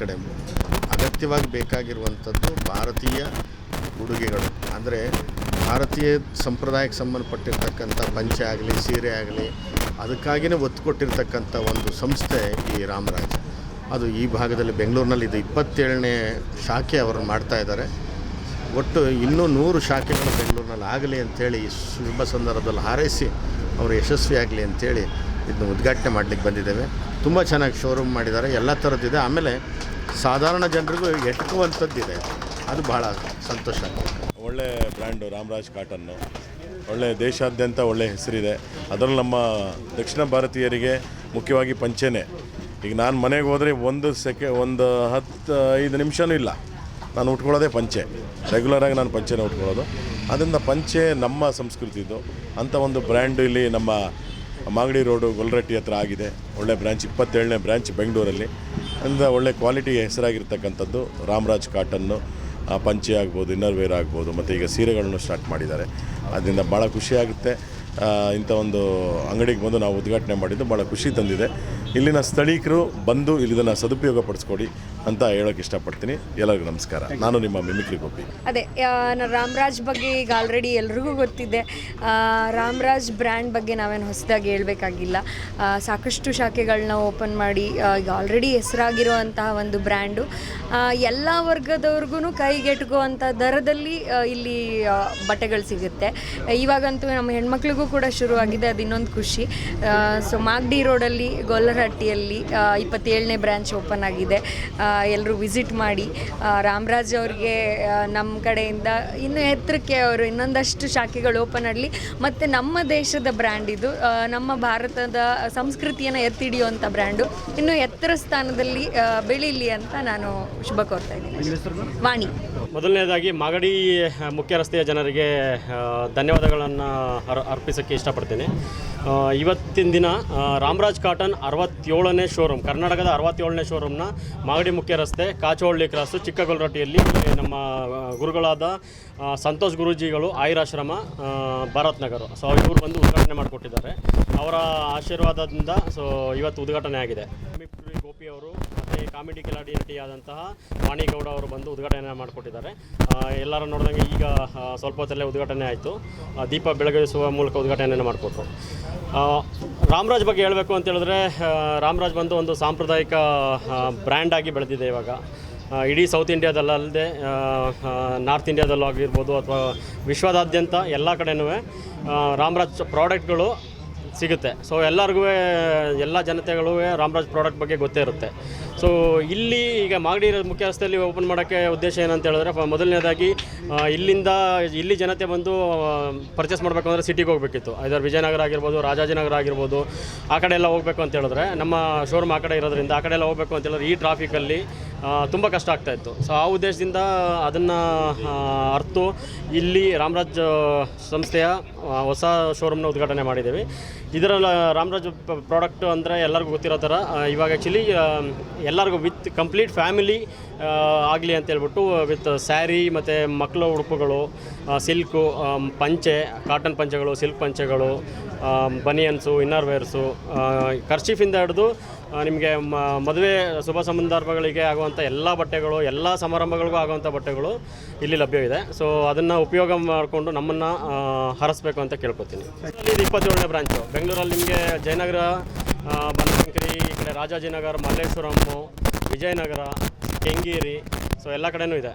ಕಡೆ ಅಗತ್ಯವಾಗಿ ಬೇಕಾಗಿರುವಂಥದ್ದು ಭಾರತೀಯ ಉಡುಗೆಗಳು. ಅಂದರೆ ಭಾರತೀಯ ಸಂಪ್ರದಾಯಕ್ಕೆ ಸಂಬಂಧಪಟ್ಟಿರ್ತಕ್ಕಂಥ ಪಂಚೆ ಆಗಲಿ, ಸೀರೆ ಆಗಲಿ ಅದಕ್ಕಾಗಿಯೇ ಒತ್ತು ಕೊಟ್ಟಿರ್ತಕ್ಕಂಥ ಒಂದು ಸಂಸ್ಥೆ ಈ ರಾಮರಾಜ್. ಅದು ಈ ಭಾಗದಲ್ಲಿ ಬೆಂಗಳೂರಿನಲ್ಲಿ ಇದು ಇಪ್ಪತ್ತೇಳನೇ ಶಾಖೆ ಅವರು ಮಾಡ್ತಾ ಇದ್ದಾರೆ. ಒಟ್ಟು ಇನ್ನೂ ನೂರು ಶಾಖೆಗಳು ಬೆಂಗಳೂರಿನಲ್ಲಿ ಆಗಲಿ ಅಂಥೇಳಿ ಈ ಶುಭ ಸಂದರ್ಭದಲ್ಲಿ ಹಾರೈಸಿ, ಅವರು ಯಶಸ್ವಿಯಾಗಲಿ ಅಂಥೇಳಿ ಇದನ್ನು ಉದ್ಘಾಟನೆ ಮಾಡಲಿಕ್ಕೆ ಬಂದಿದ್ದೇವೆ. ತುಂಬ ಚೆನ್ನಾಗಿ ಶೋರೂಮ್ ಮಾಡಿದ್ದಾರೆ. ಎಲ್ಲ ಥರದ್ದಿದೆ ಆಮೇಲೆ ಸಾಧಾರಣ ಜನರಿಗೂ ಎಟಕುವಂಥದ್ದಿದೆ. ಅದು ಭಾಳ ಸಂತೋಷ. ಒಳ್ಳೆ ಬ್ರ್ಯಾಂಡು ರಾಮರಾಜ್ ಕಾಟನ್ನು ಒಳ್ಳೆ ದೇಶಾದ್ಯಂತ ಒಳ್ಳೆ ಹೆಸರಿದೆ. ಅದರಲ್ಲಿ ನಮ್ಮ ದಕ್ಷಿಣ ಭಾರತೀಯರಿಗೆ ಮುಖ್ಯವಾಗಿ ಪಂಚೆನೇ. ಈಗ ನಾನು ಮನೆಗೆ ಹೋದರೆ ಒಂದು ಸೆಕೆ, ಒಂದು ಹತ್ತು ಐದು ನಿಮಿಷನೂ ಇಲ್ಲ. ನಾನು ಉಟ್ಕೊಳ್ಳೋದೇ ಪಂಚೆ. ರೆಗ್ಯುಲರಾಗಿ ನಾನು ಪಂಚೆನೇ ಉಟ್ಕೊಳ್ಳೋದು. ಅದರಿಂದ ಪಂಚೆ ನಮ್ಮ ಸಂಸ್ಕೃತಿದು. ಅಂಥ ಒಂದು ಬ್ರ್ಯಾಂಡು ಇಲ್ಲಿ ನಮ್ಮ ಮಾಗಡಿ ರೋಡು ಗೊಲ್ರಟ್ಟಿ ಹತ್ರ ಆಗಿದೆ. ಒಳ್ಳೆ ಬ್ರ್ಯಾಂಚ್ ಇಪ್ಪತ್ತೇಳನೇ ಬ್ರ್ಯಾಂಚ್ ಬೆಂಗಳೂರಲ್ಲಿ. ಅಂದ ಒಳ್ಳೆ ಕ್ವಾಲಿಟಿ ಹೆಸರಾಗಿರ್ತಕ್ಕಂಥದ್ದು ರಾಮರಾಜ್ ಕಾಟನ್ನು ಪಂಚೆ ಆಗ್ಬೋದು ಇನ್ನರ್ ವೇರ್ ಆಗ್ಬೋದು, ಮತ್ತು ಈಗ ಸೀರೆಗಳನ್ನು ಸ್ಟಾರ್ಟ್ ಮಾಡಿದ್ದಾರೆ. ಅದರಿಂದ ಭಾಳ ಖುಷಿಯಾಗುತ್ತೆ ಇಂಥ ಒಂದು ಅಂಗಡಿಗೆ ಬಂದು ನಾವು ಉದ್ಘಾಟನೆ ಮಾಡಿದ್ದು ಭಾಳ ಖುಷಿ ತಂದಿದೆ. ಇಲ್ಲಿನ ಸ್ಥಳೀಕರು ಬಂದು ಇಲ್ಲಿದನ್ನು ಸದುಪಯೋಗ ಪಡಿಸ್ಕೊಡಿ ಅಂತ ಹೇಳೋಕ್ಕೆ ಇಷ್ಟಪಡ್ತೀನಿ. ಎಲ್ಲರಿಗೂ ನಮಸ್ಕಾರ. ನಾನು ನಿಮ್ಮ ಮಿಮಿಕ್ರಿ ಗೋಪಿ. ಅದೇ ರಾಮರಾಜ್ ಬಗ್ಗೆ ಈಗ ಆಲ್ರೆಡಿ ಎಲ್ರಿಗೂ ಗೊತ್ತಿದೆ. ರಾಮರಾಜ್ ಬ್ರ್ಯಾಂಡ್ ಬಗ್ಗೆ ನಾವೇನು ಹೊಸದಾಗಿ ಹೇಳಬೇಕಾಗಿಲ್ಲ. ಸಾಕಷ್ಟು ಶಾಖೆಗಳನ್ನ ಓಪನ್ ಮಾಡಿ ಈಗ ಆಲ್ರೆಡಿ ಹೆಸರಾಗಿರುವಂತಹ ಒಂದು ಬ್ರ್ಯಾಂಡು. ಎಲ್ಲ ವರ್ಗದವ್ರಿಗೂ ಕೈಗೆಟುಕುವಂಥ ದರದಲ್ಲಿ ಇಲ್ಲಿ ಬಟ್ಟೆಗಳು ಸಿಗುತ್ತೆ. ಇವಾಗಂತೂ ನಮ್ಮ ಹೆಣ್ಮಕ್ಳಿಗೂ ಕೂಡ ಶುರುವಾಗಿದೆ ಅದು ಇನ್ನೊಂದು ಖುಷಿ ಸೊ ಮಾಗಡಿ ರೋಡಲ್ಲಿ ಗೊಲ್ಲರಹಟ್ಟಿಯಲ್ಲಿ ಆ, ಇಪ್ಪತ್ತೇಳನೇ ಬ್ರ್ಯಾಂಚ್ ಓಪನ್ ಆಗಿದೆ. ಎಲ್ಲರೂ ವಿಸಿಟ್ ಮಾಡಿ. ರಾಮರಾಜ್ ಅವ್ರಿಗೆ ನಮ್ಮ ಕಡೆಯಿಂದ ಇನ್ನೂ ಎತ್ತರಕ್ಕೆ ಅವರು ಇನ್ನೊಂದಷ್ಟು ಶಾಖೆಗಳು ಓಪನ್ ಆಗಲಿ. ಮತ್ತು ನಮ್ಮ ದೇಶದ ಬ್ರ್ಯಾಂಡ್ ಇದು. ಆ, ನಮ್ಮ ಭಾರತದ ಸಂಸ್ಕೃತಿಯನ್ನು ಎತ್ತಿಡಿಯುವಂಥ ಬ್ರ್ಯಾಂಡು. ಇನ್ನು ಎತ್ತರ ಸ್ಥಾನದಲ್ಲಿ ಬೆಳೀಲಿ ಅಂತ ನಾನು ಶುಭ ಕೋರ್ತಾ ಇದ್ದೀನಿ. ವಾಣಿ. ಮೊದಲನೇದಾಗಿ ಮಾಗಡಿ ಮುಖ್ಯ ರಸ್ತೆಯ ಜನರಿಗೆ ಧನ್ಯವಾದಗಳನ್ನು ಅರ್ ಅರ್ಪಿಸೋಕ್ಕೆ ಇಷ್ಟಪಡ್ತೀನಿ. ಇವತ್ತಿನ ದಿನ ರಾಮರಾಜ್ ಕಾಟನ್ ಅರವತ್ತೇಳನೇ ಶೋರೂಮ್ ಕರ್ನಾಟಕದ ಅರವತ್ತೇಳನೇ ಶೋರೂಮ್ನ ಮಾಗಡಿ ಮುಖ್ಯ ರಸ್ತೆ, ಕಾಚೋಳ್ಳಿ ಕ್ರಾಸು ಚಿಕ್ಕಗೊಲ್ರಟ್ಟಿಯಲ್ಲಿ ನಮ್ಮ ಗುರುಗಳಾದ ಸಂತೋಷ್ ಗುರೂಜಿಗಳು, ಆಯುರಾಶ್ರಮ ಭಾರತ್ ನಗರ. ಸೊ ಇವರು ಬಂದು ಉದ್ಘಾಟನೆ ಮಾಡಿಕೊಟ್ಟಿದ್ದಾರೆ. ಅವರ ಆಶೀರ್ವಾದದಿಂದ ಸೊ ಇವತ್ತು ಉದ್ಘಾಟನೆ ಆಗಿದೆ. ಗೋಪಿ ಅವರು, ಮತ್ತು ಕಾಮಿಡಿ ಕಿಲಾಡಿ ನಟಿಯಾದಂತಹ ವಾಣಿಗೌಡ ಅವರು ಬಂದು ಉದ್ಘಾಟನೆ ಮಾಡಿಕೊಟ್ಟಿದ್ದಾರೆ. ಎಲ್ಲರೂ ನೋಡಿದಂಗೆ ಈಗ ಸ್ವಲ್ಪ ಹೊತ್ತಲ್ಲೇ ಉದ್ಘಾಟನೆ ಆಯಿತು. ದೀಪ ಬೆಳಗಿಸುವ ಮೂಲಕ ಉದ್ಘಾಟನೆಯನ್ನು ಮಾಡಿಕೊಟ್ರು. ರಾಮರಾಜ್ ಬಗ್ಗೆ ಹೇಳಬೇಕು ಅಂತ ಹೇಳಿದ್ರೆ ರಾಮರಾಜ್ ಬಂದು ಒಂದು ಸಾಂಪ್ರದಾಯಿಕ ಬ್ರ್ಯಾಂಡ್ ಆಗಿ ಬೆಳೆದಿದೆ ಇವಾಗ. ಇಡೀ ಸೌತ್ ಇಂಡಿಯಾದಲ್ಲದೆ ನಾರ್ತ್ ಇಂಡಿಯಾದಲ್ಲೂ ಆಗಿರ್ಬೋದು ಅಥವಾ ವಿಶ್ವದಾದ್ಯಂತ ಎಲ್ಲ ಕಡೆನೂ ರಾಮರಾಜ್ ಪ್ರಾಡಕ್ಟ್ಗಳು ಸಿಗುತ್ತೆ. ಸೊ ಎಲ್ಲರಿಗೂ ಎಲ್ಲ ಜನತೆಗಳೂ ರಾಮರಾಜ್ ಪ್ರಾಡಕ್ಟ್ ಬಗ್ಗೆ ಗೊತ್ತೇ ಇರುತ್ತೆ. ಸೊ ಇಲ್ಲಿ ಈಗ ಮಾಗಡಿ ಮುಖ್ಯ ರಸ್ತೆಯಲ್ಲಿ ಓಪನ್ ಮಾಡೋಕ್ಕೆ ಉದ್ದೇಶ ಏನಂತ ಹೇಳಿದ್ರೆ ಮೊದಲನೇದಾಗಿ ಇಲ್ಲಿಂದ, ಇಲ್ಲಿ ಜನತೆ ಬಂದು ಪರ್ಚೇಸ್ ಮಾಡಬೇಕು ಅಂದರೆ ಸಿಟಿಗೆ ಹೋಗಬೇಕಿತ್ತು. ಇದರ ವಿಜಯನಗರ ಆಗಿರ್ಬೋದು, ರಾಜಾಜಿನಗರ ಆಗಿರ್ಬೋದು, ಆ ಕಡೆ ಎಲ್ಲ ಹೋಗಬೇಕು ಅಂತ ಹೇಳಿದ್ರೆ, ನಮ್ಮ ಶೋರೂಮ್ ಆ ಕಡೆ ಇರೋದ್ರಿಂದ ಆ ಕಡೆ ಎಲ್ಲ ಹೋಗಬೇಕು ಅಂತ ಹೇಳಿದ್ರೆ, ಈ ಟ್ರಾಫಿಕಲ್ಲಿ ತುಂಬ ಕಷ್ಟ ಆಗ್ತಾ ಇತ್ತು. ಸೊ ಆ ಉದ್ದೇಶದಿಂದ ಅದನ್ನು ಅರ್ತು ಇಲ್ಲಿ ರಾಮರಾಜ್ ಸಂಸ್ಥೆಯ ಹೊಸ ಶೋರೂಮ್ನ ಉದ್ಘಾಟನೆ ಮಾಡಿದ್ದೀವಿ. ಇದರ ರಾಮರಾಜ್ ಪ್ರಾಡಕ್ಟ್ ಅಂದರೆ ಎಲ್ಲರಿಗೂ ಗೊತ್ತಿರೋ ಥರ ಇವಾಗ ಆ್ಯಕ್ಚುಲಿ ಎಲ್ಲರಿಗೂ ವಿತ್ ಕಂಪ್ಲೀಟ್ ಫ್ಯಾಮಿಲಿ ಆಗಲಿ ಅಂತ ಹೇಳ್ಬಿಟ್ಟು ವಿತ್ ಸ್ಯಾರಿ ಮತ್ತು ಮಕ್ಕಳ ಉಡುಪುಗಳು ಸಿಲ್ಕು ಪಂಚೆ ಕಾಟನ್ ಪಂಚೆಗಳು ಸಿಲ್ಕ್ ಪಂಚೆಗಳು ಬನಿಯನ್ಸು ಇನ್ನರ್ ವೇರ್ಸು ಕರ್ಚೀಫಿಂದ ಹಿಡಿದು ನಿಮಗೆ ಮದುವೆ ಶುಭ ಸಂದರ್ಭಗಳಿಗೆ ಆಗುವಂಥ ಎಲ್ಲ ಬಟ್ಟೆಗಳು, ಎಲ್ಲ ಸಮಾರಂಭಗಳಿಗೂ ಆಗುವಂಥ ಬಟ್ಟೆಗಳು ಇಲ್ಲಿ ಲಭ್ಯವಿದೆ. ಸೊ ಅದನ್ನು ಉಪಯೋಗ ಮಾಡಿಕೊಂಡು ನಮ್ಮನ್ನು ಹರಸಬೇಕು ಅಂತ ಕೇಳ್ಕೊತೀನಿ. ಇದು ಇಪ್ಪತ್ತೇಳನೇ ಬ್ರಾಂಚು ಬೆಂಗಳೂರಲ್ಲಿ ನಿಮಗೆ ಜಯನಗರ ಬನಶಂಕರಿ ಈ ಕಡೆ ರಾಜಾಜಿನಗರ ಮಲ್ಲೇಶ್ವರಮ್ಮು ವಿಜಯನಗರ ಕೆಂಗೇರಿ ಸೊ ಎಲ್ಲ ಕಡೆನೂ ಇದೆ.